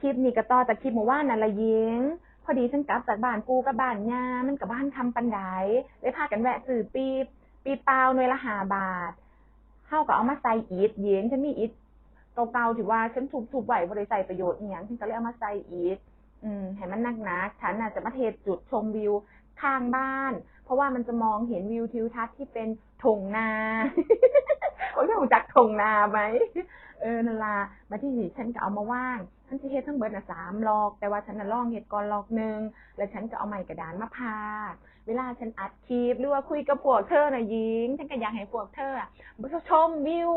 คลิปนี้ก็ต่อจากคลิปเมื่อวานนั่นละยิง พอดีฉันกลับจากบ้านปูกับบ้านยามันกับบ้านคำปันไดเลยพากันแวะซื้อปีบปีเปล่าหน่วยละหาบาทเฮาก็เอามาใส่อีทเย็นฉันมีอีทเก่าๆถือว่าฉันทุบๆไหวบ่ได้ใส่ประโยชน์อีหยังฉันก็เลยเอามาใส่อีทอืมให้มันนักๆฉันน่ะจะมาเทจุดชมวิวข้างบ้าน เพราะว่ามันจะมองเห็นวิวทิวทัศน์ที่เป็นถงนาโอ้ยรู้จักถงนาไหมเออนาลามาที่นี่ฉันก็เอามาว่าง ฉันจะเฮ็ดทั้งเบิดน่ะสามลอก แต่ว่าฉันน่ะลองเฮ็ดก่อนลอกหนึ่งแล้วฉันก็เอาไม้กระดานมาพาดเวลาฉันอัดคลิปหรือว่าคุยกับพวกเธอน่ะยิงฉันก็อยากให้พวกเธอชมวิว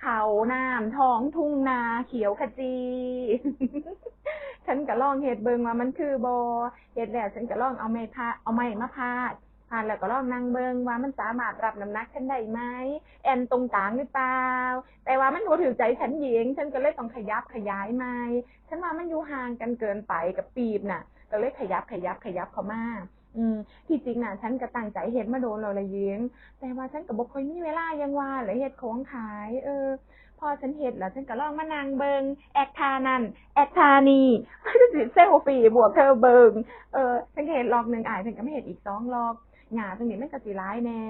เขาน้ำท้องทุ่งนาเขียวขจี ฉันก็ลองเฮ็ดเบิงว่ามันคือบ่เฮ็ดแล้วฉันก็ลองเอาไม้พาเอาไม้มาพาด พาแล้วก็ลองนั่งเบิงว่ามันสามารถรับน้ำหนักฉันได้ไหมแอนตรงกลางหรือเปล่า แต่ว่ามันบ่ถือใจฉันหญิงฉันก็เลยต้องขยับขยายไม้ฉันว่ามันอยู่ห่างกันเกินไปกับปีบน่ะ ก็เลยขยับขยับขยับเขามาอืมที่จริงน่ะ ฉันก็ตั้งใจเฮ็ดมาโดนแล้วละหญิงแต่ว่าฉันก็บ่ค่อยมีเวลายังว่าเลยเฮ็ดของขาย เออ พอฉันเฮ็ดแล้วฉันก็ลองมานั่งเบิงแอคทานั่นแอคทานี่มันจะสิเซลฟี่บวกเธอเบิงเออฉันเฮ็ดลอกหนึ่งอ่ายฉันก็ไม่เฮ็ดอีกสองลอก หญ้าตรงนี้มันก็สิร้ายแน่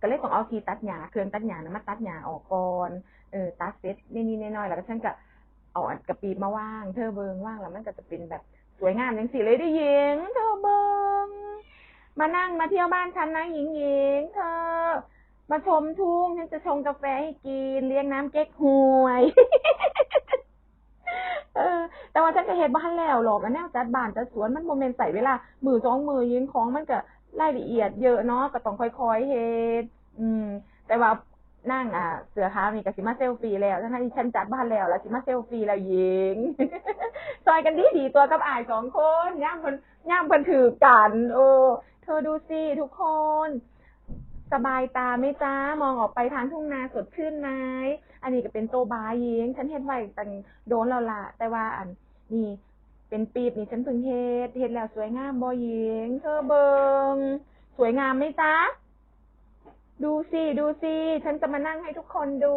ก็เลยต้องเอาทีตัดหญ้าเครื่องตัดหญ้านะมาตัดหญ้าออกก่อนเออตัดเสร็จนิดๆน้อยๆแล้วก็ฉันก็เอาอันกระปีมาว่าง เธอเบิงว่างแล้วมันก็จะเป็นแบบสวยงามจังสิเลยได้หญิงเธอเบิงมานั่งมาเที่ยวบ้านฉันนะหญิงหญิงเธอ มาชมทุ่งฉันจะชงกาแฟให้กินเลี้ยงน้ำเก๊กฮวยเออแต่ว่าฉันก็เฮ็ดบ้านแล้วหรอกอันแนวจัดบ้านจัดสวนมันโมเมนต์ใส่เวลา มือสองมือยิงของมันก็ รายละเอียดเยอะเนาะก็ต้องค่อยๆเฮ็ดอืม แต่ว่านั่งอะ เสือขาวนี่ก็สิมาเซลฟี่แล้วทั้งที่ฉันจัดบ้านแล้วแล้วสิมาเซลฟี่แล้วยิงซอยกันดีดีตัวกับอายสองคนย่ามเพิ่นย่ามเพิ่นถือกันโอ้เธอดูสิทุกคน สบายตาไหมจ้ามองออกไปทางทุ่งนาสดชื่นไหมอันนี้ก็เป็นโตบายยิงฉันเฮ็ดไว้ตั้งโดนแล้วล่ะแต่ว่าอันนี่ เป็นปีบนี่ฉันเพิ่งเฮ็ดเฮ็ดแล้วสวยงามบ่ยิง เธอเบิงสวยงามไหมจ๊ะดูสิดูสิฉันจะมานั่งให้ทุกคนดู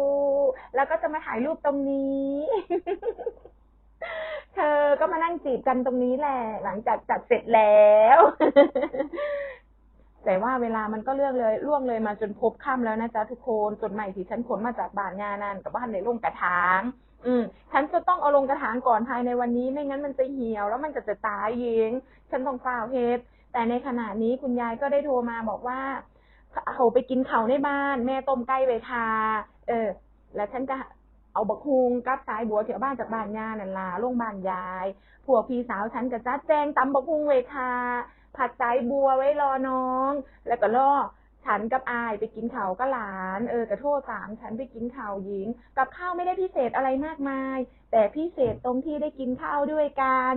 แล้วก็จะมาถ่ายรูปตรงนี้ เธอก็มานั่งจีบกันตรงนี้แหละ หลังจากจัดเสร็จแล้ว แต่ว่าเวลามันก็เลื่องเลยล่วงเลยมาจนพบค่ำแล้วนะจ๊ะทุกคนจดใหม่ที่ฉันขนมาจากบ้านงานนั่นกับบ้านในลงกระถาง อืม ฉันจะต้องเอาลงกระถางก่อนภายในวันนี้ ไม่งั้นมันจะเหี่ยว แล้วมันก็จะตายเองฉันต้องฝ้าวเฮดแต่ในขณะนี้คุณยายก็ได้โทรมาบอกว่าเขาไปกินเขาในบ้าน แม่ต้มไก่ไปทาเออ แล้วฉันก็เอาบักฮุงกับสายบัวเที่ยวบ้านจากบ้านย่านั่นล่ะลงบ้านยายพวพี่สาวฉันก็จัดแจงตำบักฮุงไว้ทา ผัดสายบัวไว้รอน้อง แล้วก็ล่อฉันกับอายไปกินข่าวก็หลาน เออกระโทษสามฉันไปกินข้าวหญิง กับข้าวไม่ได้พิเศษอะไรมากมาย แต่พิเศษตรงที่ได้กินข้าวด้วยกัน